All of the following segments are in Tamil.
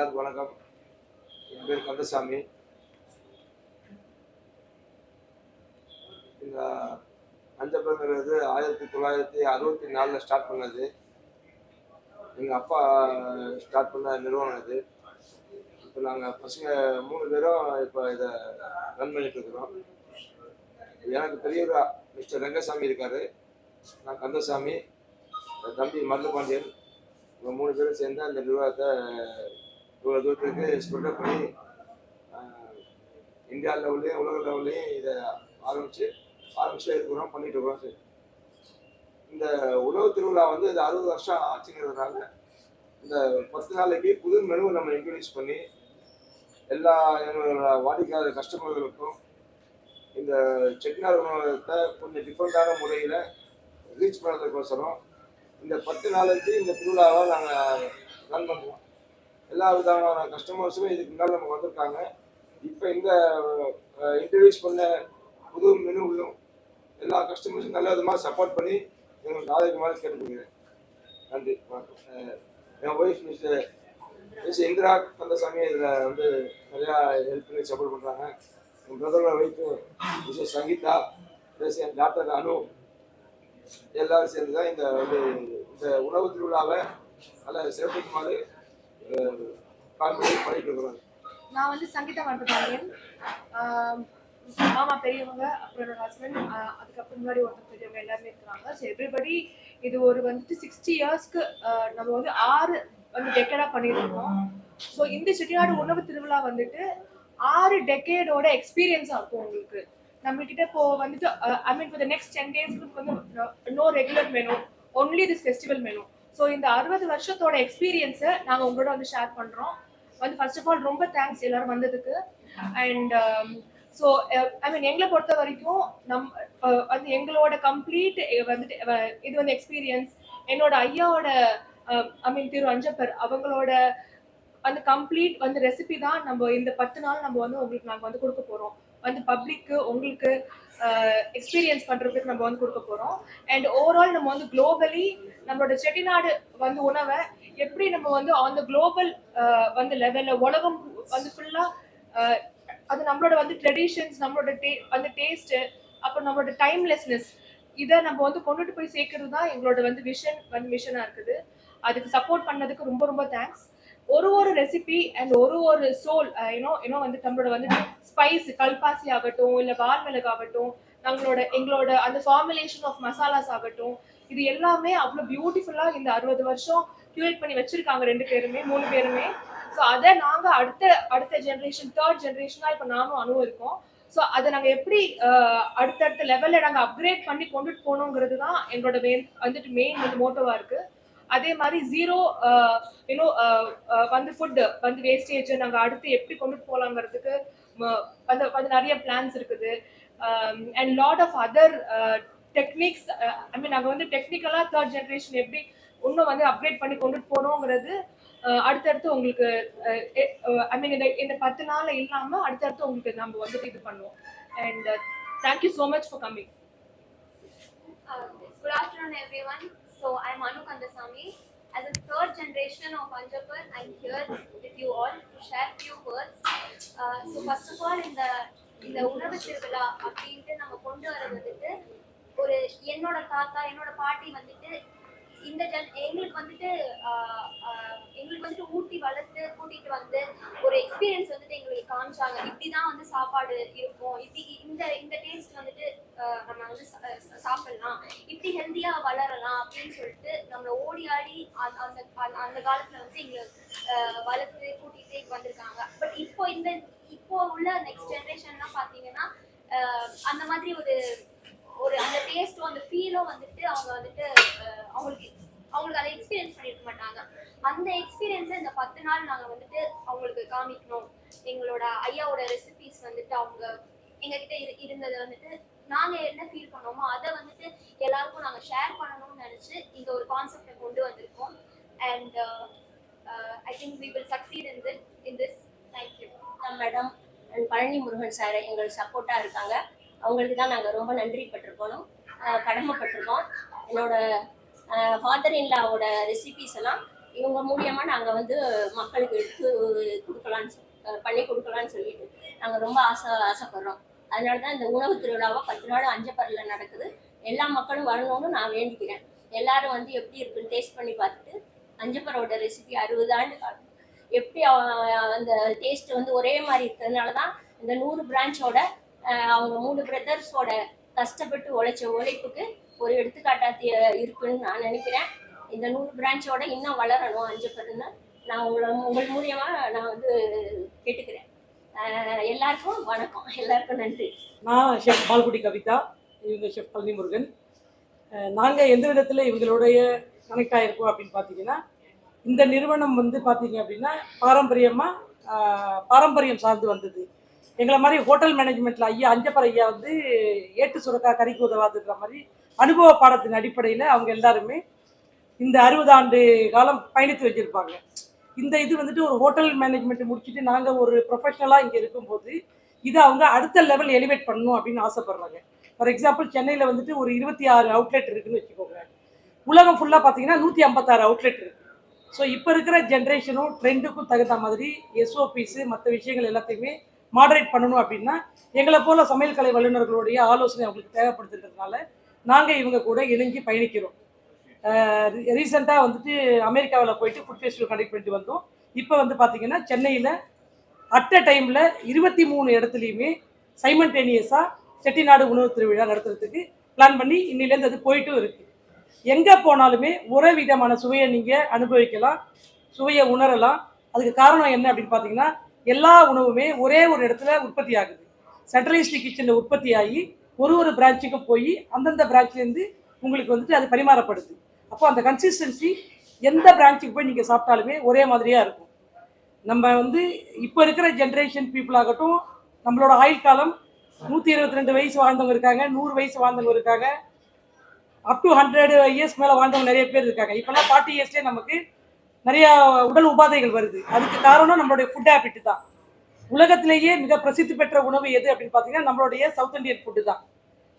எல்லாருக்கும் வணக்கம். என் பேர் கந்தசாமி. இந்த அஞ்சப்பங்கிறது ஆயிரத்தி தொள்ளாயிரத்தி அறுபத்தி நாலில் ஸ்டார்ட் பண்ணது. எங்கள் அப்பா ஸ்டார்ட் பண்ண நிறுவனம் இது. இப்போ நாங்கள் பசங்க மூணு பேரும் இப்போ இதை ரன் பண்ணிட்டு இருக்கிறோம். எனக்கு பெரியவரா மிஸ்டர் ரங்கசாமி இருக்காரு. நான் கந்தசாமி. என் தம்பி மருதுபாண்டியன் இவங்க மூணு பேரும் சேர்ந்து அந்த நிர்வாகத்தை இவ்வளோ தூரத்துக்கு ஸ்ப்ரெட் பண்ணி இந்தியா லெவல்லையும் உலக லெவல்லையும் இதை ஆரம்பித்து ஆரம்பிச்சு இருக்கிறோம் பண்ணிட்டு இருக்கிறோம் சார். இந்த உணவு திருவிழா வந்து இந்த அறுபது வருஷம் ஆச்சுங்கிறதுனால இந்த பத்து நாளைக்கு புது மெனுவை நம்ம இன்ட்ரடியூஸ் பண்ணி எல்லா எங்களோட வாடிக்கையாளர் கஸ்டமர்களுக்கும் இந்த செட்டிநாடு உணவகத்தை கொஞ்சம் டிஃப்ரெண்ட்டான முறையில் ரீச் பண்ணுறதுக்கோசரம் இந்த பத்து நாளைக்கு இந்த திருவிழாவை நாங்கள் ரன் பண்ணுறோம் எல்லா விதமான கஸ்டமர்ஸுமே இதுக்கு முன்னால் நமக்கு வந்திருக்காங்க. இப்போ இந்த இன்ட்ரடியூஸ் பண்ண புது மெனுவிலும் எல்லா கஸ்டமர்ஸும் நல்ல விதமாக சப்போர்ட் பண்ணி எங்களுக்கு ஆதரிக்குமாறு கேட்டுக்கொள்கிறேன். நன்றி வணக்கம். என் wife mister miss Indira Kandasamy இதில் வந்து நிறையா ஹெல்ப் பண்ணி சப்போர்ட் பண்ணுறாங்க என் பிரதரோட ஒய்ஃபு மிஸ்டர் சங்கீதா ப்ளஸ் என் டாக்டர் அனு எல்லாரும் சேர்ந்து தான் இந்த வந்து இந்த உணவு திருவிழாவை நல்லா சிறப்பிக்குமாறு பண்ணிட்டு நான் வந்து சங்கீதா மண்டபாண்டியன் மாமா பெரியவங்க அப்புறம் என்னோட ஹஸ்பண்ட் அதுக்கப்புறம் முன்னாடி ஒருத்தர் பெரியவங்க எல்லாருமே இருக்கிறாங்க. ஸோ எவ்ரிபடி இது ஒரு வந்துட்டு சிக்ஸ்டி இயர்ஸ்க்கு நம்ம வந்து ஆறு வந்து டெக்கேடாக பண்ணியிருக்கோம் ஸோ இந்த செட்டிநாடு உணவு திருவிழா வந்துட்டு ஆறு டெக்கேடோட எக்ஸ்பீரியன்ஸாக இருக்கும் உங்களுக்கு. நம்மகிட்ட இப்போ வந்துட்டு I mean for the next ten டேஸ்க்கு வந்து no regular menu only this festival menu so இந்த அறுபது வருஷத்தோட எக்ஸ்பீரியன்ஸை நாங்கள் உங்களோட வந்து ஷேர் பண்ணுறோம் வந்து ஃபர்ஸ்ட் ஆஃப் ஆல் ரொம்ப தேங்க்ஸ் எல்லாரும் வந்ததுக்கு. அண்ட் ஸோ ஐ மீன் எங்களை பொறுத்த வரைக்கும் நம் uh, வந்து எங்களோட கம்ப்ளீட் uh, வந்துட்டு uh, இது வந்து எக்ஸ்பீரியன்ஸ் என்னோட ஐயாவோட ஐ மீன் திரு அஞ்சப்பர் அவங்களோட அந்த கம்ப்ளீட் வந்து ரெசிபி தான் நம்ம இந்த பத்து நாள் நம்ம வந்து உங்களுக்கு நாங்கள் வந்து கொடுக்க போகிறோம் வந்து பப்ளிக்கு உங்களுக்கு எக்ஸ்பீரியன்ஸ் பண்ணுறதுக்கு நம்ம வந்து கொடுக்க போகிறோம் அண்ட் ஓவரால் நம்ம வந்து குளோபலி நம்மளோட செட்டிநாடு வந்து உணவை எப்படி நம்ம வந்து ஆன் த குளோபல் வந்து லெவலில் உலகம் வந்து ஃபுல்லாக அது நம்மளோட வந்து ட்ரெடிஷன்ஸ் நம்மளோட டே அந்த டேஸ்ட்டு அப்புறம் நம்மளோட டைம்லெஸ்னஸ் இதை நம்ம வந்து கொண்டுட்டு போய் சேர்க்கறது தான் எங்களோட வந்து விஷன் வந்து மிஷனாக இருக்குது. அதுக்கு சப்போர்ட் பண்ணதுக்கு ரொம்ப ரொம்ப தேங்க்ஸ் ஒரு ஒரு ரெசிபி அண்ட் ஒரு ஒரு சோல் யூனோ யூனோ வந்து நம்மளோட வந்து ஸ்பைஸ் கல்பாசி ஆகட்டும் இல்லை வால் மிளகு ஆகட்டும் நம்மளோட எங்களோட அந்த ஃபார்முலேஷன் ஆஃப் மசாலாஸ் ஆகட்டும் இது எல்லாமே அவ்வளோ பியூட்டிஃபுல்லாக இந்த அறுபது வருஷம் கியூரேட் பண்ணி வச்சிருக்காங்க ரெண்டு பேருமே மூணு பேருமே. ஸோ அதை நாங்கள் அடுத்த அடுத்த ஜென்ரேஷன் தேர்ட் ஜென்ரேஷனாக இப்போ நானும் அனுபவம் இருக்கோம். ஸோ அதை நாங்கள் எப்படி uh, அடுத்தடுத்த லெவலில் நாங்கள் அப்கிரேட் பண்ணி கொண்டுட்டு போகணுங்கிறது தான் எங்களோட மெயின் வந்துட்டு மெயின் வந்து மோட்டோவாக இருக்குது அதே மாதிரி ஜீரோ யூனோ வந்து ஃபுட்டு வந்து வேஸ்டேஜ் நாங்கள் அடுத்து எப்படி கொண்டுட்டு போகலாங்கிறதுக்கு வந்து வந்து நிறைய பிளான்ஸ் இருக்குது. And lot of other techniques I mean நாங்கள் வந்து டெக்னிக்கலாக தேர்ட் ஜென்ரேஷன் எப்படி இன்னும் வந்து அப்கிரேட் பண்ணி கொண்டுட்டு போகிறோங்கிறது அடுத்தடுத்து உங்களுக்கு ஐ மீன் இந்த இந்த பத்து நாள் இல்லாமல் அடுத்தடுத்து உங்களுக்கு நம்ம வந்துட்டு இது பண்ணுவோம். And thank you so much for coming good afternoon everyone So I'm Anu Kandasamy. As a third generation of Anjapur, I'm here with you all to share few words. Uh, so first of all, in the இந்த உணவு திருவிழா அப்படின்ட்டு நம்ம கொண்டு வர வந்துட்டு ஒரு என்னோட தாத்தா என்னோட பாட்டி வந்துட்டு இந்த எங்களுக்கு வந்துட்டு எங்களுக்கு வந்துட்டு ஊட்டி வளர்த்து கூட்டிட்டு வந்து ஒரு எக்ஸ்பீரியன்ஸ் வந்துட்டு எங்களுக்கு காமிச்சாங்க. இப்படிதான் வந்து சாப்பாடு இருக்கும். இப்படி இந்த இந்த டேஸ்ட் வந்துட்டு நம்ம வந்து சாப்பிடலாம். இப்படி ஹெல்த்தியா வளரலாம் அப்படின்னு சொல்லிட்டு நம்மள ஓடி ஆடி அந்த அந்த அந்த- காலத்துல வந்து எங்களை வளர்த்து கூட்டிட்டு வந்திருக்காங்க. பட் இப்போ இந்த இப்போ உள்ள நெக்ஸ்ட் ஜென்ரேஷன்லாம் பார்த்தீங்கன்னா அந்த மாதிரி ஒரு ஒரு அந்த டேஸ்ட்டும் அந்த ஃபீலும் வந்துட்டு அவங்க வந்துட்டு அஹ், அவங்களுக்கு அவங்களுக்கு அதை எக்ஸ்பீரியன்ஸ் பண்ணிருக்க மாட்டாங்க அந்த எக்ஸ்பீரியன்ஸை இந்த பத்து நாள் நாங்கள் வந்துட்டு அவங்களுக்கு காமிக்கணும். எங்களோட ஐயாவோட ரெசிபிஸ் வந்துட்டு அவங்க எங்ககிட்ட இரு இருந்ததை வந்துட்டு நாங்கள் என்ன ஃபீல் பண்ணோமோ அதை வந்துட்டு எல்லாருக்கும் நாங்கள் ஷேர் பண்ணணும்னு நினச்சி இந்த ஒரு கான்செப்டை கொண்டு வந்திருக்கோம். And I think we will succeed in this in this thank you madam and Palani Murugan sir எங்களுக்கு சப்போர்ட்டாக இருக்காங்க. அவங்களுக்கு தான் நாங்கள் ரொம்ப நன்றி பட்டிருக்கோம் கடமைப்பட்டிருக்கோம். என்னோட ஃபாதர் இன்லாவோட ரெசிபிஸ் எல்லாம் இவங்க மூலியமா நாங்க வந்து மக்களுக்கு எடுத்து கொடுக்கலான்னு பண்ணி கொடுக்கலான்னு சொல்லிட்டு நாங்க ரொம்ப ஆசை ஆசைப்படுறோம். அதனால தான் இந்த உணவு திருவிழாவை பத்து நாள் அஞ்சப்பரில் நடக்குது. எல்லா மக்களும் வரணும்னு நான் வேண்டிக்கிறேன். எல்லாரும் வந்து எப்படி இருக்குன்னு டேஸ்ட் பண்ணி பார்த்துட்டு அஞ்சப்பரோட ரெசிபி அறுபது ஆண்டு காலம் எப்படி அந்த டேஸ்ட் வந்து ஒரே மாதிரி இருக்கிறதுனால தான் இந்த நூறு பிரான்ச்சோட அவங்க மூணு பிரதர்ஸோட கஷ்டப்பட்டு உழைச்ச உழைப்புக்கு ஒரு எடுத்துக்காட்டா இருக்குன்னு நான் நினைக்கிறேன். இந்த நூறு பிரான்ச்சோட இன்னும் வளரணும் அஞ்சப்பர்னு நான் உங்களை உங்கள் மூலியமா நான் வந்து கேட்டுக்கிறேன். எல்லாருக்கும் வணக்கம். எல்லாருக்கும் நன்றி. நான் ஷெஃப் பால்குடி கவிதா இவங்க ஷெஃப் பழனி முருகன் நாங்கள் எந்த விதத்தில் இவங்களுடைய கனெக்ட் ஆகிருக்கோம் அப்படின்னு பார்த்தீங்கன்னா இந்த நிறுவனம் வந்து பார்த்தீங்க அப்படின்னா பாரம்பரியமாக பாரம்பரியம் சார்ந்து வந்தது. எங்களை மாதிரி ஹோட்டல் மேனேஜ்மெண்ட்டில் ஐயா அஞ்சப்பர் ஐயா வந்து ஏட்டு சுரக்கா கறிக்கு உதவாதுன்ற மாதிரி அனுபவ பாடத்தின் அடிப்படையில் அவங்க எல்லாருமே இந்த அறுபது ஆண்டு காலம் பயணித்து வச்சுருப்பாங்க. இந்த இது வந்துட்டு ஒரு ஹோட்டல் மேனேஜ்மெண்ட் முடிச்சுட்டு நாங்கள் ஒரு ப்ரொஃபஷனலாக இங்கே இருக்கும்போது இதை அவங்க அடுத்த லெவல் எலிவேட் பண்ணணும் அப்படின்னு ஆசைப்படுறாங்க. ஃபார் எக்ஸாம்பிள் சென்னையில் வந்துட்டு ஒரு இருபத்தி ஆறு அவுட்லெட் இருக்குன்னு வச்சுக்கோங்க. உலகம் ஃபுல்லாக பார்த்தீங்கன்னா நூற்றி ஐம்பத்தாறு அவுட்லெட் இருக்குது ஸோ இப்போ இருக்கிற ஜென்ரேஷனும் ட்ரெண்டுக்கும் தகுந்த மாதிரி எஸ்ஓபிஸு மற்ற விஷயங்கள் எல்லாத்தையுமே மாடரேட் பண்ணணும் அப்படின்னா எங்களை போல சமையல் கலை வல்லுநர்களுடைய ஆலோசனை அவங்களுக்கு தேவைப்படுதுன்றதுனால நாங்கள் இவங்க கூட இணைஞ்சு பயணிக்கிறோம். ரீசெண்டாக வந்துட்டு அமெரிக்காவில் போயிட்டு ஃபுட் ஃபெஸ்டிவல் கண்டக்ட் பண்ணிட்டு வந்தோம். இப்போ வந்து பார்த்தீங்கன்னா சென்னையில் அட் அ டைமில் இருபத்தி மூணு இடத்துலையுமே சைமன்டேனியஸாக செட்டிநாடு உணவு திருவிழா நடத்துறதுக்கு பிளான் பண்ணி இன்னிலேருந்து அது போயிட்டும் இருக்குது எங்கே போனாலுமே ஒரே விதமான சுவையை நீங்கள் அனுபவிக்கலாம் சுவையை உணரலாம். அதுக்கு காரணம் என்ன அப்படின்னு பார்த்தீங்கன்னா எல்லா உணவுமே ஒரே ஒரு இடத்துல உற்பத்தி ஆகுது. சென்ட்ரலைஸ்டு கிச்சனில் உற்பத்தி ஆகி ஒரு ஒரு பிரான்ச்சுக்கும் போய் அந்தந்த பிரான்ச்லேருந்து உங்களுக்கு வந்துட்டு அது பரிமாறப்படுது. அப்போ அந்த கன்சிஸ்டன்சி எந்த பிரான்ச்சுக்கு போய் நீங்கள் சாப்பிட்டாலுமே ஒரே மாதிரியாக இருக்கும். நம்ம வந்து இப்போ இருக்கிற ஜென்ரேஷன் பீப்புள் ஆகட்டும் நம்மளோட ஆயுள் காலம் நூற்றி இருபத்தி ரெண்டு வயசு வாழ்ந்தவங்க இருக்காங்க நூறு வயசு வாழ்ந்தவங்க இருக்காங்க. அப் டு ஹண்ட்ரட் இயர்ஸ் மேலே வாழ்ந்தவங்க நிறைய பேர் இருக்காங்க. இப்போல்லாம் ஃபார்ட்டி இயர்ஸ்லேயே நமக்கு நிறைய உடல் உபாதைகள் வருது. அதுக்கு காரணம் நம்மளுடைய ஃபுட் ஹேபிட் தான். உலகத்திலேயே மிக பிரசித்தி பெற்ற உணவு எது அப்படின்னு பார்த்தீங்கன்னா நம்மளுடைய சவுத் இந்தியன் ஃபுட்டு தான்.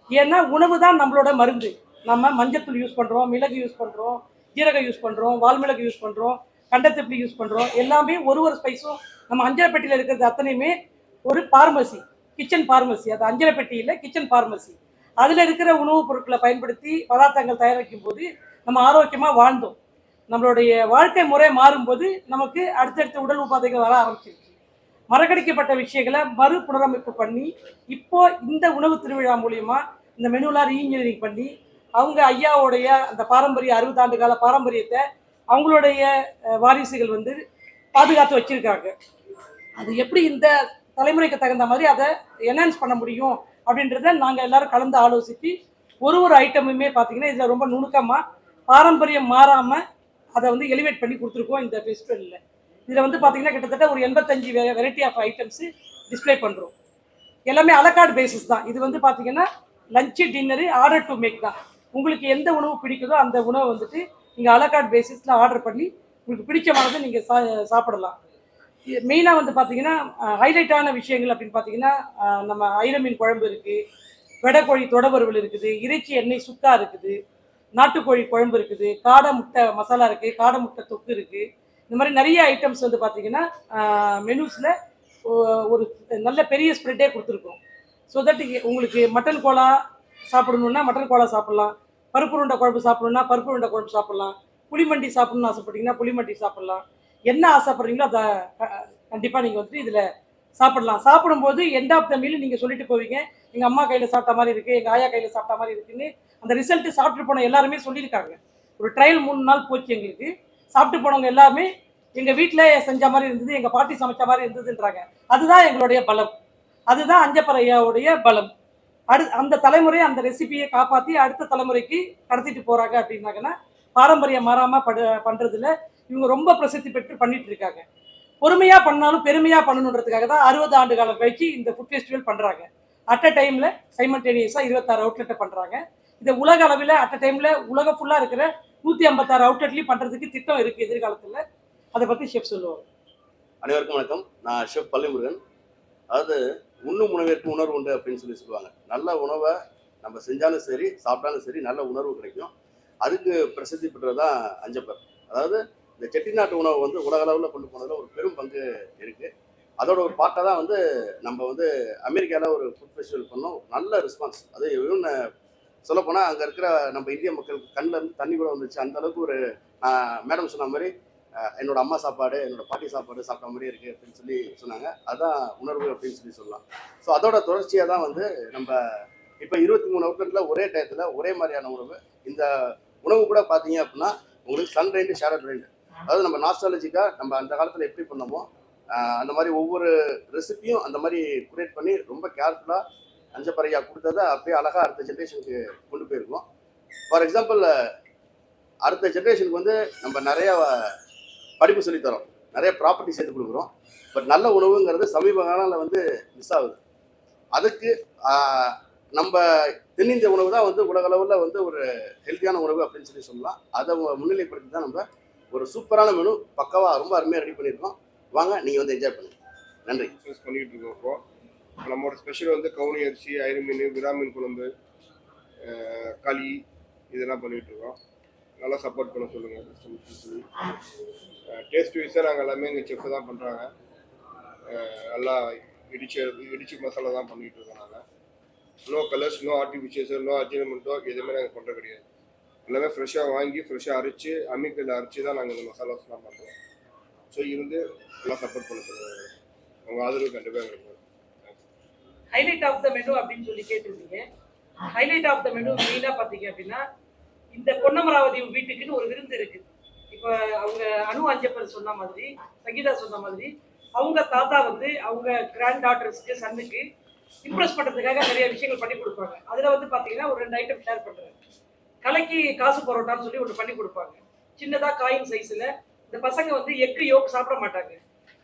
ஏன்னா உணவு தான் நம்மளோட மருந்து. நம்ம மஞ்சத்தூள் யூஸ் பண்ணுறோம் மிளகு யூஸ் பண்ணுறோம் ஜீரகம் யூஸ் பண்ணுறோம் வால்மிளகு யூஸ் பண்ணுறோம் கண்டத்திப்பி யூஸ் பண்ணுறோம் எல்லாமே ஒரு ஒரு ஸ்பைஸும் நம்ம அஞ்சலப்பெட்டியில் இருக்கிறது அத்தனையுமே ஒரு பார்மசி கிச்சன் பார்மசி அது அஞ்சலபெட்டியில் கிச்சன் பார்மசி அதில் இருக்கிற உணவுப் பொருட்களை பயன்படுத்தி பதார்த்தங்கள் தயாரிக்கும் போது நம்ம ஆரோக்கியமாக வாழ்ந்தோம். நம்மளுடைய வாழ்க்கை முறை மாறும்போது நமக்கு அடுத்தடுத்த உடல் உபாதைகள் வர ஆரம்பிச்சிருச்சு. மறக்கடிக்கப்பட்ட விஷயங்களை மறு புனரமைப்பு பண்ணி இப்போ இந்த உணவு திருவிழா மூலியமாக இந்த மெனுலாம் ரீஇன்ஜினியரிங் பண்ணி அவங்க ஐயாவுடைய அந்த பாரம்பரிய அறுபது ஆண்டு கால பாரம்பரியத்தை அவங்களுடைய வாரிசுகள் வந்து பாதுகாத்து வச்சிருக்காங்க. அது எப்படி இந்த தலைமுறைக்கு தகுந்த மாதிரி அதை என்ஹான்ஸ் பண்ண முடியும் அப்படின்றத நாங்கள் எல்லாரும் கலந்து ஆலோசித்து ஒரு ஒரு ஐட்டமுமே பார்த்தீங்கன்னா இதில் ரொம்ப நுணுக்கமாக பாரம்பரியம் மாறாமல் அதை வந்து எலிவேட் பண்ணி கொடுத்துருக்கோம் இந்த ஃபெஸ்டிவலில் இதில் வந்து பார்த்தீங்கன்னா கிட்டத்தட்ட ஒரு எண்பத்தஞ்சு வெரைட்டி ஆஃப் ஐட்டம்ஸு டிஸ்ப்ளே பண்ணுறோம் எல்லாமே அலக்கார்டு பேசிஸ் தான். இது வந்து பார்த்தீங்கன்னா lunch dinner order to make தான். உங்களுக்கு எந்த உணவு பிடிக்குதோ அந்த உணவை வந்துட்டு நீங்கள் அலகார்ட் பேசிஸில் ஆர்டர் பண்ணி உங்களுக்கு பிடிச்சமானதை நீங்கள் சா சாப்பிடலாம். மெயினாக வந்து பார்த்தீங்கன்னா ஹைலைட்டான விஷயங்கள் அப்படின்னு பார்த்தீங்கன்னா நம்ம ஐரமீன் குழம்பு இருக்குது வெடைக்கோழி தொடவறுவல் இருக்குது இறைச்சி எண்ணெய் சுக்கா இருக்குது நாட்டுக்கோழி குழம்பு இருக்குது காடை முட்டை மசாலா இருக்குது காடை முட்டை தொக்கு இருக்குது இந்த மாதிரி நிறைய ஐட்டம்ஸ் வந்து பார்த்தீங்கன்னா மெனூஸில் ஒரு நல்ல பெரிய ஸ்ப்ரெட்டே கொடுத்துருக்கோம் ஸோ தட் உங்களுக்கு மட்டன் கோலா சாப்பிடணுன்னா மட்டன் கோலா சாப்பிட்லாம். பருப்பு உருண்டை குழம்பு சாப்பிடணுன்னா பருப்பு உருண்டை குழம்பு சாப்பிட்லாம். புளிமண்டி சாப்பிடணும்னு ஆசைப்பட்டீங்கன்னா புளிமண்டி சாப்பிட்லாம். என்ன ஆசைப்படுறீங்களோ அதை கண்டிப்பாக நீங்கள் வந்துட்டு இதில் சாப்பிடலாம். சாப்பிடும்போது எண்ட் ஆஃப் த மீல் நீங்கள் சொல்லிட்டு போவீங்க. எங்கள் அம்மா கையில் சாப்பிட்ட மாதிரி இருக்குது எங்கள் ஆயா கையில் சாப்பிட்ட மாதிரி இருக்குன்னு அந்த ரிசல்ட்டு சாப்பிட்டு போன எல்லாருமே சொல்லியிருக்காங்க. ஒரு ட்ரையல் மூணு நாள் போச்சு எங்களுக்கு. சாப்பிட்டு போனவங்க எல்லாமே எங்கள் வீட்டில் செஞ்ச மாதிரி இருந்தது எங்கள் பாட்டி சமைச்ச மாதிரி இருந்ததுன்றாங்க. அதுதான் எங்களுடைய பலம். அதுதான் அஞ்சப்பறையாவுடைய பலம். அடு அந்த தலைமுறையை அந்த ரெசிபியை காப்பாற்றி அடுத்த தலைமுறைக்கு கடத்திட்டு போகிறாங்க அப்படின்னாங்கன்னா பாரம்பரியம் மாறாமல் படு பண்ணுறதுல இவங்க ரொம்ப பிரசித்தி பெற்று பண்ணிட்டு இருக்காங்க பொறுமையாக பண்ணாலும் பெருமையாக பண்ணணுன்றதுக்காக தான் அறுபது ஆண்டு காலம் கழிச்சு இந்த ஃபுட் ஃபெஸ்டிவல் பண்ணுறாங்க அட் அ டைமில் சைமல்டேனியஸாக இருபத்தாறு அவுட்லெட்டை பண்ணுறாங்க இதை உலக அளவில் அட் அ டைமில் உலகம் ஃபுல்லாக இருக்கிற நூற்றி ஐம்பத்தாறு அவுட்லெட்லையும் பண்ணுறதுக்கு திட்டம் இருக்குது எதிர்காலத்தில். அதை பற்றி ஷெஃப் சொல்லுவாங்க. அனைவருக்கும் வணக்கம். நான் ஷெஃப் பள்ளிமுருகன். அதாவது உண்ணும் உணவிற்கு உணர்வு உண்டு அப்படின்னு சொல்லி சொல்லுவாங்க. நல்ல உணவை நம்ம செஞ்சாலும் சரி சாப்பிட்டாலும் சரி நல்ல உணர்வு கிடைக்கும். அதுக்கு பிரசித்தி பெற்றது தான் அஞ்சப்பர். அதாவது இந்த செட்டிநாட்டு உணவு வந்து உலக அளவில் கொண்டு போனதில் ஒரு பெரும் பங்கு இருக்குது அதோட ஒரு பார்ட்டாக தான் வந்து நம்ம வந்து அமெரிக்காவில் ஒரு ஃபுட் ஃபெஸ்டிவல் பண்ணோம். நல்ல ரெஸ்பான்ஸ் அது இவன் சொல்லப்போனால் அங்கே இருக்கிற நம்ம இந்திய மக்களுக்கு கண்ணில் இருந்து தண்ணி கூட வந்துச்சு. அந்த அளவுக்கு ஒரு மேடம் சொன்ன மாதிரி என்னோட அம்மா சாப்பாடு என்னோட பாட்டி சாப்பாடு சாப்பிட்ட மாதிரி இருக்குது அப்படின்னு சொல்லி சொன்னாங்க. அதுதான் உணர்வு அப்படின்னு சொல்லி சொல்லலாம். ஸோ அதோட தொடர்ச்சியாக தான் வந்து நம்ம இப்போ இருபத்தி மூணு அவுட்லெட்டில் ஒரே டயத்தில் ஒரே மாதிரியான உணவு. இந்த உணவு கூட பார்த்தீங்க அப்படின்னா உங்களுக்கு சன் ரெண்டு ஷேடட் ரெண்டு அதாவது நம்ம நாஸ்டாலஜிக்காக நம்ம அந்த காலத்தில் எப்படி பண்ணோமோ அந்த மாதிரி ஒவ்வொரு ரெசிபியும் அந்த மாதிரி குரியேட் பண்ணி ரொம்ப கேர்ஃபுல்லாக அஞ்சப்பறையா கொடுத்ததை அப்படியே அழகாக அடுத்த ஜென்ரேஷனுக்கு கொண்டு போயிருக்கோம். ஃபார் எக்ஸாம்பிள் அடுத்த ஜென்ரேஷனுக்கு வந்து நம்ம நிறையா படிப்பு சொல்லித்தரோம். நிறைய ப்ராப்பர்ட்டி சேர்த்து கொடுக்குறோம். பட் நல்ல உணவுங்கிறது சமீப காலங்களில் வந்து மிஸ் ஆகுது. அதுக்கு நம்ம தென்னிந்திய உணவு தான் வந்து உலக அளவில் வந்து ஒரு ஹெல்த்தியான உணவு அப்படின்னு சொல்லி சொல்லலாம். அதை முன்னிலைப்படுத்தி தான் நம்ம ஒரு சூப்பரான மெனு பக்காவாக ரொம்ப அருமையாக ரெடி பண்ணியிருக்கோம். வாங்க நீங்கள் வந்து என்ஜாய் பண்ணுங்க. நன்றி. பிஸ்னஸ் பண்ணிட்டு இருக்கோம் இப்போ. நம்மளோட ஸ்பெஷல் வந்து கவுனி அரிசி ஐரு மீன் விராமீன் குழம்பு களி இதெல்லாம் பண்ணிட்டு இருக்கோம். நல்லா சப்போர்ட் பண்ண சொல்லுங்க சொல்லி. டேஸ்ட் வைஸாக நாங்கள் எல்லாமே இங்கே செஃப் தான் பண்ணுறாங்க நல்லா இடிச்சு இடிச்சு மசாலா தான் பண்ணிட்டு இருக்கோம் நாங்கள் நோ கலர்ஸ் நோ ஆர்டிஃபிஷியல்ஸோ நோ அஜினமெண்ட்டோ எதுவுமே நாங்கள் பண்ணுறது கிடையாது. எல்லாமே ஃப்ரெஷ்ஷாக வாங்கி ஃப்ரெஷ்ஷாக அரைச்சு அம்மிக்கல்ல அரைச்சி தான் நாங்கள் இந்த மசாலாஸ்லாம் பண்ணுறோம் ஸோ இருந்து நல்லா சப்போர்ட் பண்ண சொல்லுங்கள் உங்கள் ஆதரவு கண்டிப்பாக எங்களுக்கு ஹைலைட் ஆஃப் த மெனு அப்படின்னு சொல்லி கேட்டிருந்தீங்க. ஹைலைட் ஆஃப் த மெனு மெயினாக பார்த்தீங்க அப்படின்னா இந்த பொன்னமராவதி வீட்டுக்குன்னு ஒரு விருந்து இருக்கு. இப்போ அவங்க அணு அஞ்சப்பர் சொன்ன மாதிரி சங்கீதா சொன்ன மாதிரி அவங்க தாத்தா வந்து அவங்க கிராண்ட் டாட்டர்ஸ்க்கு சன்னுக்கு இம்ப்ரெஸ் பண்ணுறதுக்காக நிறைய விஷயங்கள் பண்ணி கொடுப்பாங்க. அதில் வந்து பார்த்தீங்கன்னா ஒரு ரெண்டு ஐட்டம் ஷேர் பண்ணுறாங்க கலக்கி காசு பரோட்டான்னு சொல்லி ஒன்று பண்ணி கொடுப்பாங்க. சின்னதாக காயின் சைஸில் இந்த பசங்க வந்து எக்கு யோக் சாப்பிட மாட்டாங்க.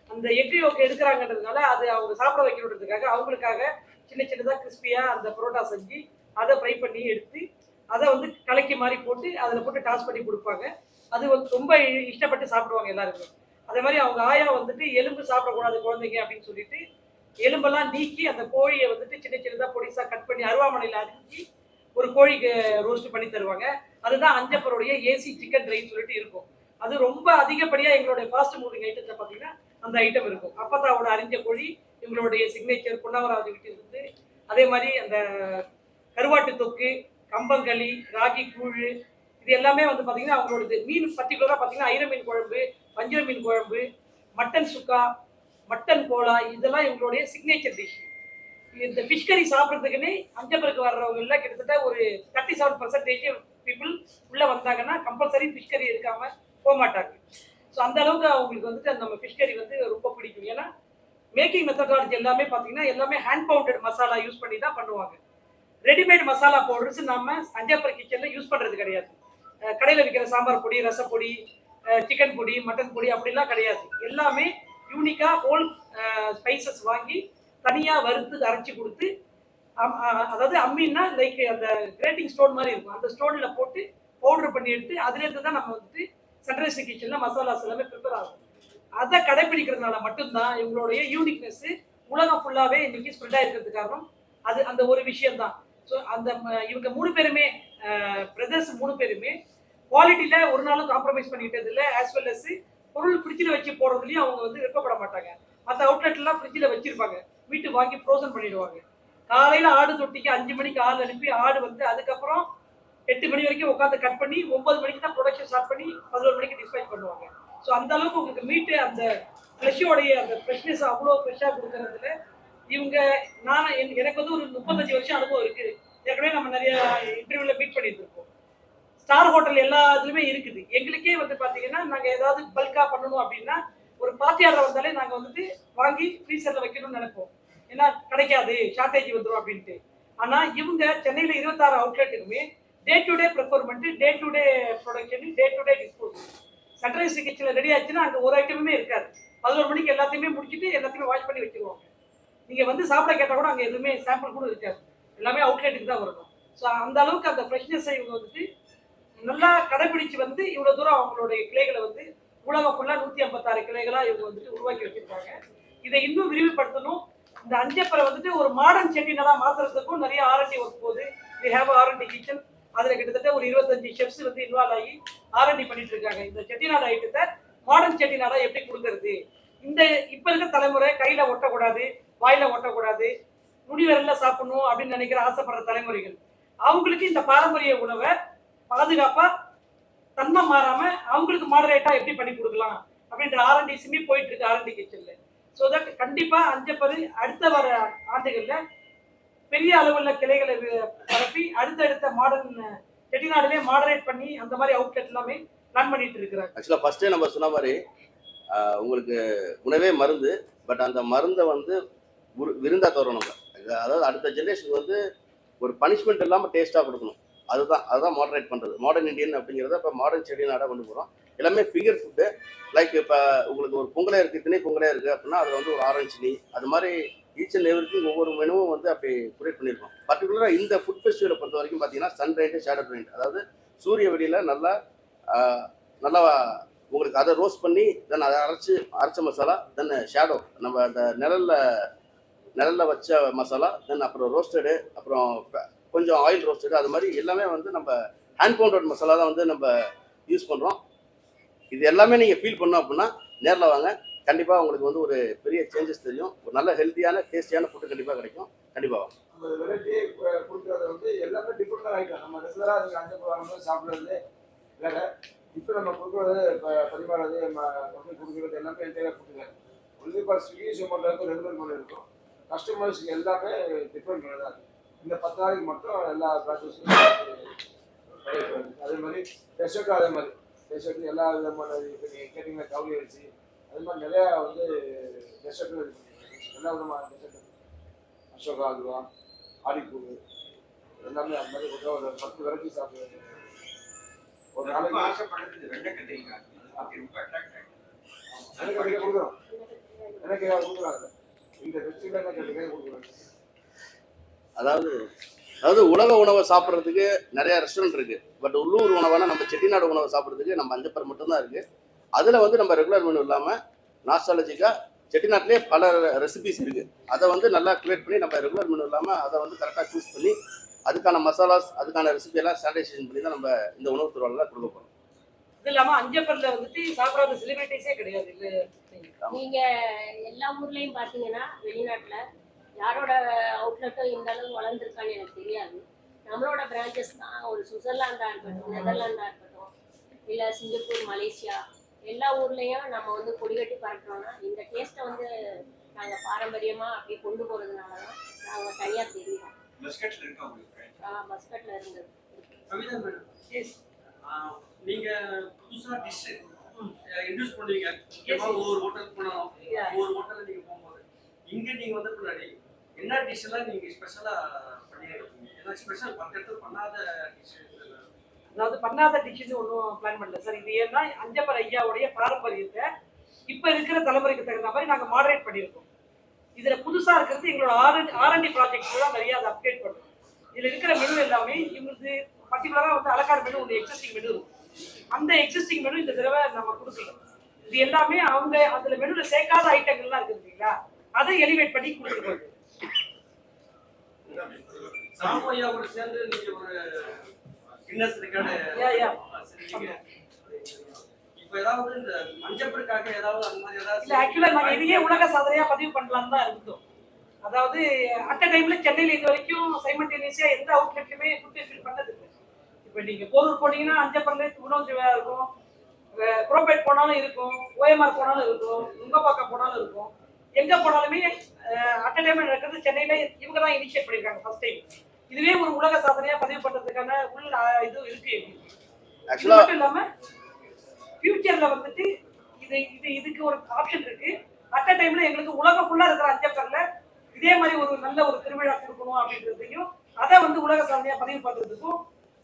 அந்த எக்கு யோக் எடுக்கிறாங்கன்றதுனால அது அவங்க சாப்பிட வைக்கணுன்றதுக்காக அவங்களுக்காக சின்ன சின்னதாக கிறிஸ்பியாக அந்த பரோட்டா செஞ்சு அதை ஃப்ரை பண்ணி எடுத்து அதை வந்து கலக்கி மாதிரி போட்டு அதில் போட்டு டாஸ் பண்ணி கொடுப்பாங்க. அது வந்து ரொம்ப இஷ்டப்பட்டு சாப்பிடுவாங்க எல்லாருமே. அதே மாதிரி அவங்க ஆயா வந்துட்டு எலும்பு சாப்பிடக்கூடாது குழந்தைங்க அப்படின்னு சொல்லிட்டு எலும்பெல்லாம் நீக்கி அந்த கோழியை வந்துட்டு சின்ன சின்னதாக பொடிசாக கட் பண்ணி அருவாமனையில் அரிஞ்சு ஒரு கோழிக்கு ரோஸ்ட் பண்ணி தருவாங்க. அதுதான் அஞ்சப்பருடைய ஏசி சிக்கன் ரைஸ் சொல்லிட்டு இருக்கும். அது ரொம்ப அதிகப்படியாக எங்களுடைய ஃபாஸ்ட் மூவிங் ஐட்டத்தில் பார்த்தீங்கன்னா அந்த ஐட்டம் இருக்கும். அப்பத்தாவோட அரிஞ்ச கோழி எங்களுடைய சிக்னேச்சர் பொன்னமராவதி வீட்டிலிருந்து அதே மாதிரி அந்த கருவாட்டு தொக்கு கம்பங்களி ராகி கூழு இது எல்லாமே வந்து பார்த்தீங்கன்னா அவங்களோடது. மீன் பர்டிகுலராக பார்த்தீங்கன்னா ஐர மீன் குழம்பு வஞ்சர மீன் குழம்பு மட்டன் சுக்கா மட்டன் கோலா இதெல்லாம் எங்களுடைய சிக்னேச்சர் டிஷ் இந்த ஃபிஷ் கறி சாப்பிட்றதுக்குன்னே அஞ்சப்பருக்கு வர்றவங்க எல்லாம் கிட்டத்தட்ட ஒரு தேர்ட்டி செவன் பர்சன்டேஜ் பீப்புள் உள்ளே வந்தாங்கன்னா கம்பல்சரி ஃபிஷ் கறி இருக்காமல் போக மாட்டாங்க. ஸோ அந்த அளவுக்கு அவங்களுக்கு வந்துட்டு அந்த நம்ம ஃபிஷ் கறி வந்து ரொம்ப பிடிக்கும். ஏன்னா மேக்கிங் மெத்தடாலஜி எல்லாமே பார்த்தீங்கன்னா எல்லாமே ஹேண்ட் பவுண்டட் மசாலா யூஸ் பண்ணி தான் பண்ணுவாங்க. ரெடிமேட் மசாலா பவுடர்ஸ் நம்ம அஞ்சாப்பர் கிச்சனில் யூஸ் பண்ணுறது கிடையாது. கடையில் விற்கிற சாம்பார் பொடி ரசப்பொடி சிக்கன் பொடி மட்டன் பொடி அப்படிலாம் கிடையாது. எல்லாமே யூனிக்காக ஹோல் ஸ்பைசஸ் வாங்கி தனியாக வறுத்து அரைச்சி கொடுத்து அம்- அதாவது அம்மின்னா லைக் அந்த கிரேட்டிங் ஸ்டோன் மாதிரி இருக்கும். அந்த ஸ்டோனில் போட்டு பவுடர் பண்ணி எடுத்து அதுலேருந்து தான் நம்ம வந்துட்டு சன்ரைஸ் கிச்சனில் மசாலாஸ் எல்லாமே ப்ரிப்பேர் ஆகும். அதை கடைப்பிடிக்கிறதுனால மட்டும்தான் இவங்களுடைய யூனிக்னஸ் உலகம் ஃபுல்லாகவே இன்னைக்கு ஸ்ப்ரெட் ஆகிருக்கிறது காரணம். அது அந்த ஒரு விஷயம்தான். ஸோ அந்த இவங்க மூணு பேருமே பிரதர்ஸ் மூணு பேருமே குவாலிட்டியில் ஒரு நாளும் காம்ப்ரமைஸ் பண்ணிக்கிட்டது இல்லை ஆஸ் வெல் அஸ் பொருள் ஃப்ரிட்ஜில் வச்சு போடுறதுலையும் அவங்க வந்து விருப்பப்பட மாட்டாங்க. அந்த அவுட்லெட்லாம் ஃப்ரிட்ஜில் வச்சிருப்பாங்க. வீட்டு வாங்கி ஃப்ரோசன் பண்ணிடுவாங்க. காலையில் ஆடு தொட்டிக்கு அஞ்சு மணிக்கு ஆள் அனுப்பி ஆடு வந்து அதுக்கப்புறம் எட்டு மணி வரைக்கும் உட்காந்து கட் பண்ணி ஒன்பது மணிக்கு தான் ப்ரொடக்ஷன் ஸ்டார்ட் பண்ணி பதினோரு மணிக்கு டிஸ்பேச் பண்ணுவாங்க. ஸோ அந்த அளவுக்கு உங்களுக்கு மீட்டு அந்த ஃப்ரெஷ்ஷோடைய அந்த ஃப்ரெஷ்னஸ் அவ்வளோ ஃப்ரெஷ்ஷாக கொடுக்கறதுல இவங்க நான் என்- எனக்கு வந்து ஒரு முப்பத்தஞ்சு வருஷம் அனுபவம் இருக்குது ஏற்கனவே நம்ம நிறைய இன்டர்வியூல மீட் பண்ணிட்டு இருக்கோம் ஸ்டார் ஹோட்டல் எல்லா இருக்குது. எங்களுக்கே வந்து பார்த்தீங்கன்னா நாங்கள் ஏதாவது பல்கா பண்ணணும் அப்படின்னா ஒரு பார்ட்டி வந்தாலே நாங்கள் வந்துட்டு வாங்கி ஃப்ரீசர்ல வைக்கணும்னு நினைப்போம். ஏன்னா கிடைக்காது ஷார்டேஜ் வந்துடும் அப்படின்ட்டு. ஆனால் இவங்க சென்னையில் இருபத்தாறு அவுட்லெட்டுக்குமே day to day ப்ரிஃபர்மெண்ட்டு day to day production day to day disposal sunrise கிச்சனில் ரெடி ஆச்சுன்னா அங்கே ஒரு ஐட்டமுமே இருக்காது. பதினோரு மணிக்கு எல்லாத்தையுமே முடிச்சுட்டு எல்லாத்தையுமே வாஷ் பண்ணி வச்சிருவாங்க நீங்கள் வந்து சாப்பிட கேட்டால் கூட அங்கே எதுவுமே சாம்பிள் கூட இருக்காது. எல்லாமே அவுட்லெட்டுக்கு தான் வரணும். ஸோ அந்த அளவுக்கு அந்த ஃப்ரெஷ்னஸை இவங்க வந்துட்டு நல்லா கடைபிடிச்சு வந்து இவ்வளோ தூரம் அவங்களுடைய கிளைகளை வந்து உலகம் ஃபுல்லாக நூற்றி ஐம்பத்தாறு கிளைகளாக இவங்க வந்துட்டு உருவாக்கி வச்சுருக்காங்க. இதை இன்னும் விரிவுபடுத்தணும். இந்த அஞ்சப்பரை வந்துட்டு ஒரு மாடர்ன் செட்டினெல்லாம் மாற்றுறதுக்கும் நிறைய ஆர்என்டி ஒர்க் போகுது. We have R and D kitchen அதில் கிட்டத்தட்ட ஒரு இருபத்தஞ்சு ஷெஃப்ஸ் வந்து இன்வால்வ் ஆகி ஆர்என்டி பண்ணிட்டு இருக்காங்க. இந்த செட்டிநாடு ஐட்டத்தை மாடர்ன் செட்டிநாடாக எப்படி கொடுக்கறது? இந்த இப்போ இருக்க தலைமுறை கையில் ஒட்டக்கூடாது. வாயில ஒட்டக்கூடாது நுடி சாப்பிடணும் அப்படின்னு நினைக்கிற ஆசைப்படுற தலைமுறைகள். அவங்களுக்கு இந்த பாரம்பரிய உணவை பாதுகாப்பா தன்மை மாறாம அவங்களுக்கு மாடரேட்டா எப்படி பண்ணி கொடுக்கலாம் அப்படின்ற ஆர்என்டி போயிட்டு இருக்கு ஆர்என்டி கிச்சன்ல ஸோ தட் கண்டிப்பா அஞ்சப்பது அடுத்த வர ஆண்டுகள்ல பெரிய அளவுள்ள கிளைகளை பரப்பி அடுத்தடுத்த மாடர்ன் செட்டிநாடுலேயே மாடரேட் பண்ணி அந்த மாதிரி அவுட்லெட் எல்லாமே ரன் பண்ணிட்டு இருக்கிறாங்க. ஆக்சுவலாக ஃபர்ஸ்டே நம்ம சொன்ன மாதிரி உங்களுக்கு உணவே மருந்து பட் அந்த மருந்தை வந்து ஒரு விருந்தா தரணுங்க நம்ம அதாவது அடுத்த ஜென்ரேஷன் வந்து ஒரு பனிஷ்மெண்ட் இல்லாமல் டேஸ்ட்டாக கொடுக்கணும். அதுதான் அதுதான் மாடரேட் பண்ணுறது மாடர்ன் இண்டியன் அப்படிங்கிறத இப்போ மாடர்ன் செடி நாடாக கொண்டு போகிறோம் எல்லாமே ஃபிகர் ஃபுட்டு லைக் இப்போ உங்களுக்கு ஒரு பொங்கலே இருக்குது திணை பொங்கலே இருக்குது அப்படின்னா அதில் வந்து ஒரு ஆரஞ்சு நீ அது மாதிரி ஈச் அண்ட் எவ்ரிதிங் ஒவ்வொரு மெனுவும் வந்து அப்படி குரேட் பண்ணியிருக்கோம் பர்டிகுலராக இந்த ஃபுட் ஃபெஸ்டிவலை பொறுத்த வரைக்கும் பார்த்தீங்கன்னா சன் ரைட்டு ஷேடோ ரைட் அதாவது சூரிய வெளியில் நல்லா நல்லா உங்களுக்கு அதை ரோஸ்ட் பண்ணி தென் அதை அரைச்சி அரைச்ச மசாலா தென் ஷேடோ நம்ம அந்த நிழல்ல நிழலில் வச்ச மசாலா தென் அப்புறம் ரோஸ்டடு அப்புறம் கொஞ்சம் ஆயில் ரோஸ்டடு அது மாதிரி எல்லாமே வந்து நம்ம ஹேண்ட் பவுண்டட் மசாலா தான் வந்து நம்ம யூஸ் பண்ணுறோம் இது எல்லாமே நீங்கள் ஃபீல் பண்ணோம் அப்படின்னா நேரில் வாங்க. கண்டிப்பாக உங்களுக்கு வந்து ஒரு பெரிய சேஞ்சஸ் தெரியும். ஒரு நல்ல ஹெல்த்தியான டேஸ்டியான ஃபுட்டு கண்டிப்பாக கிடைக்கும். கண்டிப்பாக வாங்க. வெரைட்டி வந்து எல்லாமே டிஃப்ரெண்டாக ஆகிட்டோம் நம்ம ரெகுலராக அதுக்கு அஞ்சு வரும்போது சாப்பிட்றது வேறு. இப்போ நம்ம கொடுக்குறது இப்போ பரிமாறது நம்ம கொண்டு கொடுக்குறது எல்லாமே என்டையாக கொடுக்குறாங்க ஒன்லி ஃபார் ஸ்விக்கி சொமோட்டோக்கு ரெகுலர் பண்ணி இருக்கும். கஸ்டமர்ஸ்க்கு எல்லாமே டிஃப்ரெண்ட் தான். இந்த பத்து நாளைக்கு மட்டும் எல்லா ப்ராசஸும் அதே மாதிரி டெசர்ட்டும் அதே மாதிரி. டெசர்ட் எல்லா விதமான இப்போ நீங்கள் கேட்டிங்கன்னா கவுளி அரிசி அது மாதிரி நிறையா வந்து டெசர்ட்டும். எல்லா விதமான டெசர்ட் அசோகா அல்வா ஆடிப்பூ எல்லாமே அந்த மாதிரி கொடுத்தா ஒரு பத்து வெரைட்டி சாப்பிடுவாங்க ஒரு நாளைக்கு ஆசைப்படுறது வெள்ளை கத்திரிக்காய் அது ரொம்ப ஆயிடுச்சு. எனக்கு கொடுக்குறோம் எனக்கு கொடுக்குறாங்க அதாவது அதாவது உலக உணவை சாப்பிட்றதுக்கு நிறைய ரெஸ்டாரண்ட் இருக்கு. பட் உள்ளூர் உணவான நம்ம செட்டிநாடு உணவை சாப்பிட்றதுக்கு நம்ம அஞ்சப்பர் மட்டும்தான் இருக்கு. அதில் வந்து நம்ம ரெகுலர் மெனு இல்லாமல் நாஸ்டாலஜிக்காக செட்டிநாட்டிலே பல ரெசிபிஸ் இருக்கு. அதை வந்து நல்லா கிரியேட் பண்ணி நம்ம ரெகுலர் மெனு இல்லாமல் அதை வந்து கரெக்டாக சூஸ் பண்ணி அதுக்கான மசாலாஸ் அதுக்கான ரெசிபி எல்லாம் சானிடைசேஷன் பண்ணி தான் நம்ம இந்த உணவு துறையில் கொடுக்க போகிறோம் இது இல்லாம அஞ்சப்பர்ல வந்துட்டு சாப்பிடாத செலிபிரிட்டிஸே கிடையாது. இல்ல நீங்க எல்லா ஊர்லயும் பாத்தீங்கன்னா வெளிநாட்டுல யாரோட அவுட்லெட்டும் இந்த அளவு வளர்ந்துருக்கான்னு எனக்கு தெரியாது. நம்மளோட பிரான்ச்சஸ் தான். ஒரு சுவிட்சர்லாண்டா இருக்கட்டும் நெதர்லாண்டா இருக்கட்டும் இல்ல சிங்கப்பூர் மலேசியா எல்லா ஊர்லயும் நம்ம வந்து கொடிகட்டி பறக்கிறோம்னா இந்த டேஸ்ட்டை வந்து நாங்க பாரம்பரியமா அப்படியே கொண்டு போறதுனால தான் நாங்க தனியா தெரியும் உங்களுக்கு? friends? மஸ்கட்ல இருந்தது. நீங்க புதுசா டிஷ் இன்ட்ரூஸ் பண்ணுவீங்க ஒவ்வொரு ஹோட்டலுக்கு போனாலும். ஒவ்வொரு ஹோட்டல்ல நீங்க போகும்போது இங்க நீங்க வந்து முன்னாடி என்ன டிஷ் எல்லாம் நீங்க ஸ்பெஷலா பண்ணிருக்கீங்க? ஏன்னா ஸ்பெஷல் இடத்துல பண்ணாத டிஷ் அதாவது பண்ணாத டிஷ்ஷு ஒன்றும் பிளான் பண்ணல. சார் இது ஏன்னா அஞ்சப்பர் ஐயாவுடைய பாரம்பரியத்தை இப்ப இருக்கிற தலைமுறைக்கு தகுந்த மாதிரி நாங்க மாடரேட் பண்ணியிருக்கோம் இதுல புதுசா இருக்கிறது எங்களோட ஆர்என் ஆர்என்டி ப்ராஜெக்ட்ஸ் தான் நிறைய அதை அப்டேட் பண்ணுறோம். இதுல இருக்கிற மெனு எல்லாமே இவங்களுக்கு பர்டிகுலரா வந்து அலக்கார் மெனு ஒன்று எக்ஸிஸ்டிங் மெனு இருக்கும். அந்த எக்ஸிஸ்டிங் மெனு இந்த தடவை நம்ம கொடுக்கலாம் இது எல்லாமே அவங்க அதுல மெனுல சேர்க்காத ஐட்டங்கள்லாம் இருக்குது இல்லைங்களா? அதை எலிவேட் பண்ணி கொடுத்துருக்கோம் சாமையா கூட சேர்ந்து நீங்க ஒரு கின்னஸ் ரெக்கார்டு இப்போ ஏதாவது இந்த ஏதாவது அந்த மாதிரி இல்ல இதையே உலக சாதனையா பதிவு பண்ணலாம் தான் இருந்தோம். அதாவது அட் அ டைம்ல சென்னையில இது வரைக்கும் சைமல்டேனியஸா எந்த அவுட்லெட்லயுமே ஃபுட் பண்ணது இப்போ நீங்க போரூர் போனீங்கன்னா அஞ்சப்பர்ல உணவு சேவையா இருக்கும். குரோபேட் போனாலும் இருக்கும் ஓஎம்ஆர் போனாலும் இருக்கும் நுங்கப்பாக்கம் போனாலும் இருக்கும். எங்க போனாலுமே அட் டைம் நடக்கிறது சென்னையில இவங்க தான் இனிஷியேட் பண்ணிருக்காங்க ஃபர்ஸ்ட் டைம் இதுவே ஒரு உலக சாதனையா பதிவு பண்றதுக்கான உள் இது இருக்கு. இது மட்டும் இல்லாம ஃபியூச்சர்ல வந்துட்டு இது இது இதுக்கு ஒரு ஆப்ஷன் இருக்கு. அட் அ டைம்ல எங்களுக்கு உலகம் ஃபுல்லா இருக்கிற அஞ்சப்பர்ல இதே மாதிரி ஒரு நல்ல ஒரு திருவிழா கொடுக்கணும் அப்படின்றதையும் அதை வந்து உலக சாதனையா பதிவு பண்றதுக்கும்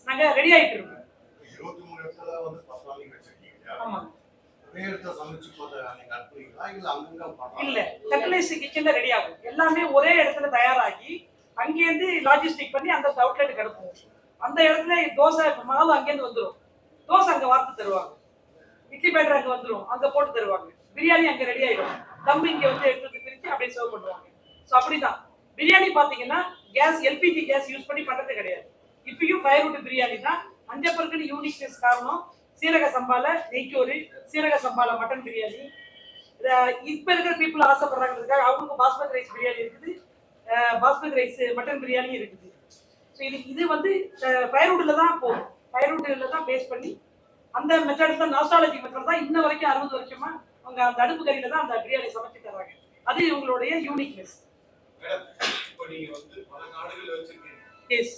நாங்க ரெடி ஆயிட்டு இருக்கோம். இருபத்தி மூணு இடத்துல வந்து பத்து நாளைக்கு வச்சிருக்கீங்க. இல்லையா? ஆமாங்க ஒரே இடத்துல சமைச்சு போட்டு நீங்க அனுப்புறீங்களா? இல்ல அங்கங்க? இல்ல. டெக்னைஸ் கிச்சன்ல ரெடி ஆகும். எல்லாமே ஒரே இடத்துல தயாராகி அங்கேருந்து லாஜிஸ்டிக் பண்ணி அந்த அவுட்லெட்டுக்கு அனுப்புவோம். அந்த இடத்துல தோசை மாவு அங்கேருந்து வந்துரும். தோசை அங்க வார்த்து தருவாங்க. இட்லி பேட்டர் அங்க வந்துரும். அங்க போட்டு தருவாங்க. பிரியாணி அங்க ரெடி ஆயிடும். தம் இங்க வந்து எடுத்து அப்படியே சர்வ் பண்ணுவாங்க. ஸோ அப்படிதான். பிரியாணி பாத்தீங்கன்னா கேஸ் எல்பிஜி கேஸ் யூஸ் பண்ணி பண்றது கிடையாது. இப்பயும் ஃபயர்வுட் பிரியாணி தான். அஞ்சப்பருக்குன்னு யூனிக்னஸ் காரணம் சீரக சம்பால நெய்ச்சோறு சீரக சம்பால மட்டன் பிரியாணி. இப்ப இருக்கிற பீப்புள் ஆசைப்படுறாங்கிறதுக்காக அவங்களுக்கு பாஸ்மதி ரைஸ் பிரியாணி இருக்குது. பாஸ்மதி ரைஸ் மட்டன் பிரியாணி இருக்குது. ஸோ இது இது வந்து ஃபயர்வுட்டில் தான் போகும் ஃபயர்வுட்டில் தான் பேஸ் பண்ணி அந்த மெத்தட் தான் நாஸ்டாலஜி மெத்தட் தான் இன்ன வரைக்கும் அறுபது வருஷமா அவங்க அந்த அடுப்பு கறியில தான் அந்த பிரியாணி சமைச்சு தர்றாங்க. அது இவங்களுடைய யூனிக்னஸ் மேடம் இப்போ நீங்க வந்து பல நாடுகள் வச்சிருக்கீங்க. எஸ்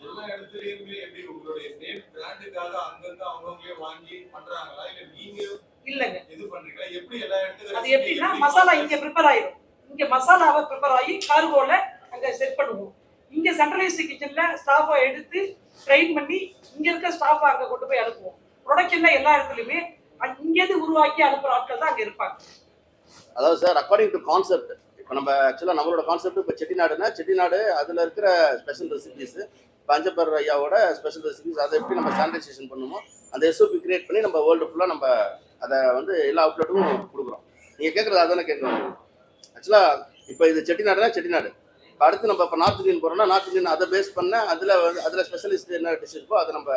எல்லா இடத்துலயுமே எப்படி உங்களுடைய நேம் பிராண்டுக்காக அங்கங்க அவங்கவுங்களே வாங்கி பண்றாங்களா? இல்ல நீங்க இல்லைங்க. இது பண்றீங்களா? எப்படி எல்லா இடத்துலயும் அது எப்படின்னா மசாலா இங்க ப்ரிப்பேர் ஆயிடும் இங்க மசாலாவை ப்ரிப்பேர் ஆகி கார்கோல அங்க செட் பண்ணுவோம். இங்க சென்ட்ரலைஸ்டு கிச்சன்ல ஸ்டாஃபை எடுத்து ட்ரெயின் பண்ணி இங்க இருக்க ஸ்டாஃபை அங்க கொண்டு போய் அனுப்புவோம். ப்ரொடக்ஷன்ல எல்லா இடத்துலயுமே அங்க- இங்கேருந்து உருவாக்கி அனுப்புற ஆட்கள் தான் அங்க இருப்பாங்க. அதாவது சார் அக்கார்டிங் டு கான்செப்ட் இப்போ நம்ம ஆக்சுவலாக நம்மளோட கான்செப்ட் இப்போ செட்டிநாடுனா செட்டிநாடு அதில் இருக்கிற ஸ்பெஷல் ரெசிபிஸ் பஞ்சபர் ஐயாவோட ஸ்பெஷல் ரெசிபிஸ் அதை எப்படி நம்ம ஸ்டாண்டர்டைசேஷன் பண்ணுமோ அந்த எஸ்ஓபி கிரியேட் பண்ணி நம்ம வேர்ல்டு ஃபுல்லாக நம்ம அதை வந்து எல்லா அவுட்லெட்டும் கொடுக்குறோம் நீங்கள் கேட்குறது அதானே கேட்குறோம் ஆக்சுவலாக இப்போ இது செட்டிநாடுனா செட்டிநாடு அடுத்து நம்ம இப்போ நார்த் இந்தியன் போகிறோம்னா நார்த் இந்தியன் அதை பேஸ் பண்ண அதில் வந்து அதில் ஸ்பெஷலிஸ்ட் என்ன டிஷ் இருக்கோ அதை நம்ம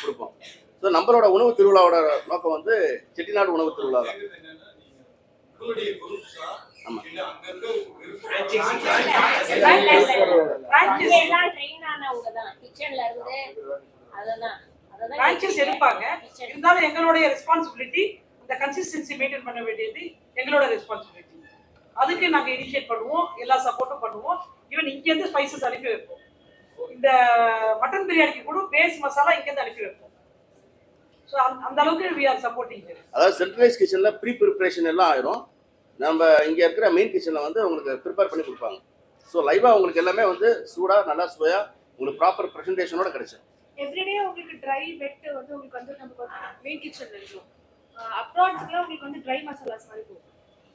கொடுப்போம் ஸோ நம்மளோட உணவு திருவிழாவோட நோக்கம் வந்து செட்டிநாடு உணவு திருவிழா தான் ஆமாம் கிச்சன்ல இருந்து அததான். அததான் பிரான்ச்சஸ் எடுப்பாங்க. இருந்தாலும் எங்களுடைய ரெஸ்பான்சிபிலிட்டி அந்த கன்சிஸ்டன்சி மெயின்டைன் பண்ண வேண்டியது எங்களோட ரெஸ்பான்சிபிலிட்டி அதுக்கு நாங்கள் இனிஷியேட் பண்ணுவோம் எல்லா சப்போர்ட்டும் பண்ணுவோம். ஈவன் இங்கேருந்து ஸ்பைசஸ் அனுப்பி வைப்போம். இந்த மட்டன் பிரியாணிக்கு கூட பேஸ் மசாலா இங்கேருந்து அனுப்பி வைப்போம். ஸோ அந்த அளவுக்கு வி ஆர் சப்போர்ட்டிங் அதாவது சென்ட்ரலைஸ் கிச்சனில் ப்ரீ ப்ரிப்பரேஷன் எல்லாம் ஆயிரும். நம்ம இங்கே இருக்கிற மெயின் கிச்சனில் வந்து உங்களுக்கு ப்ரிப்பேர் பண்ணி கொடுப்பாங்க. ஸோ லைவாக உங்களுக்கு எல்லாமே வந்து சூடாக நல்லா சுவையாக உங்களுக்கு ப்ராப்பர் ப்ரெசன்டேஷனோட கிடைச்சிடும் எவ்ரிடே உங்களுக்கு ட்ரை வெட் வந்து உங்களுக்கு வந்து நமக்கு மெயின் கிச்சன்ல இருக்கும். அப்ராட்ஸ்க்குலாம் உங்களுக்கு வந்து ட்ரை மசாலாஸ் மாதிரி போகும்.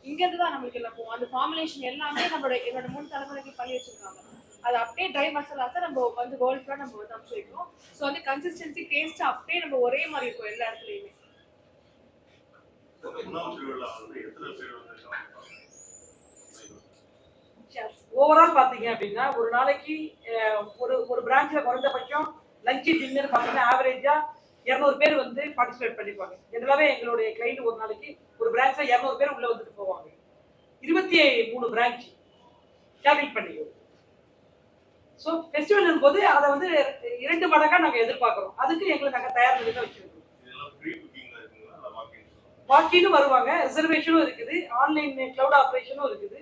இங்கேருந்து தான் நம்மளுக்கு எல்லாம் போகும். அந்த ஃபார்முலேஷன் எல்லாமே நம்மளோட என்னோட முன் தலைமுறைக்கு பண்ணி வச்சிருக்காங்க. அது அப்படியே ட்ரை மசாலாஸை நம்ம வந்து வேர்ல்ட் ஃபுல்லாக நம்ம வந்து அனுப்பிச்சு வைக்கிறோம் ஸோ வந்து கன்சிஸ்டன்சி டேஸ்ட் அப்படியே நம்ம ஒரே மாதிரி இருக்கும் எல்லா இடத்துலையுமே உணவு திருவிழா வந்து எத்தனை பேர் வந்து ஓவரால் பார்த்தீங்க அப்படின்னா ஒரு நாளைக்கு ஒரு ஒரு பிரான்ச்சில் குறைந்தபட்சம் லஞ்சு டின்னர் பார்த்தீங்கன்னா ஆவரேஜாக இரநூறு பேர் வந்து பார்ட்டிசிபேட் பண்ணிப்பாங்க. ஜென்ரலாகவே எங்களுடைய கிளைண்ட் ஒரு நாளைக்கு ஒரு பிரான்ச்சில் இரநூறு பேர் உள்ளே வந்துட்டு போவாங்க. இருபத்தி மூணு பிரான்ச் கேபிள் பண்ணிக்குவோம் ஸோ ஃபெஸ்டிவல் போது அதை வந்து இரண்டு மடங்காக நாங்கள் எதிர்பார்க்குறோம். அதுக்கு எங்களை நாங்கள் தயார் பண்ணி தான் வச்சுருக்கோம். வாக்கின்னு வருவாங்க. ரிசர்வேஷனும் இருக்குது. ஆன்லைன் கிளவுட் ஆப்ரேஷனும் இருக்குது.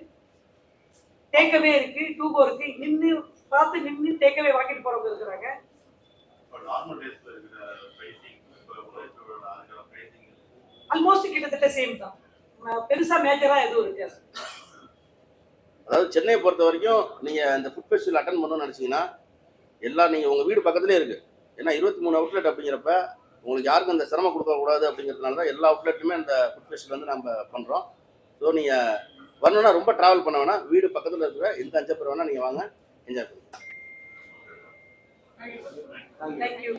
டேக்அவே இருக்கு டூபோ இருக்கு. நின்று பார்த்து நின்று டேக்அவே வாக்கிட்டு போறவங்க இருக்கிறாங்க. ஆல்மோஸ்ட் கிட்டத்தட்ட சேம் தான். பெருசா மேஜரா எதுவும் வித்தியாசம் அதாவது சென்னையை பொறுத்த வரைக்கும் நீங்கள் இந்த ஃபுட் ஃபெஸ்டிவல் அட்டன் பண்ணணும்னு நினச்சிங்கன்னா எல்லாம் நீங்கள் உங்கள் வீடு பக்கத்துலேயே இருக்குது ஏன்னா இருபத்தி மூணு அவுட்லெட் அப்படிங்கிறப்ப உங்களுக்கு யாருக்கும் அந்த சிரமம் கொடுக்கக்கூடாது அப்படிங்கிறதுனால தான் எல்லா அவுட்லெட்லையுமே இந்த ஃபுட் ஃபெஸ்டிவல் வந்து நம்ம பண்ணுறோம் ஸோ நீங்கள் வரணும்னா ரொம்ப ட்ராவல் பண்ண வேணாம். வீடு பக்கத்தில் இருக்கிற எந்த அஞ்சப்பர் வேணால் நீங்கள் வாங்க. என்ஜாய் பண்ணுங்க. தேங்க்யூ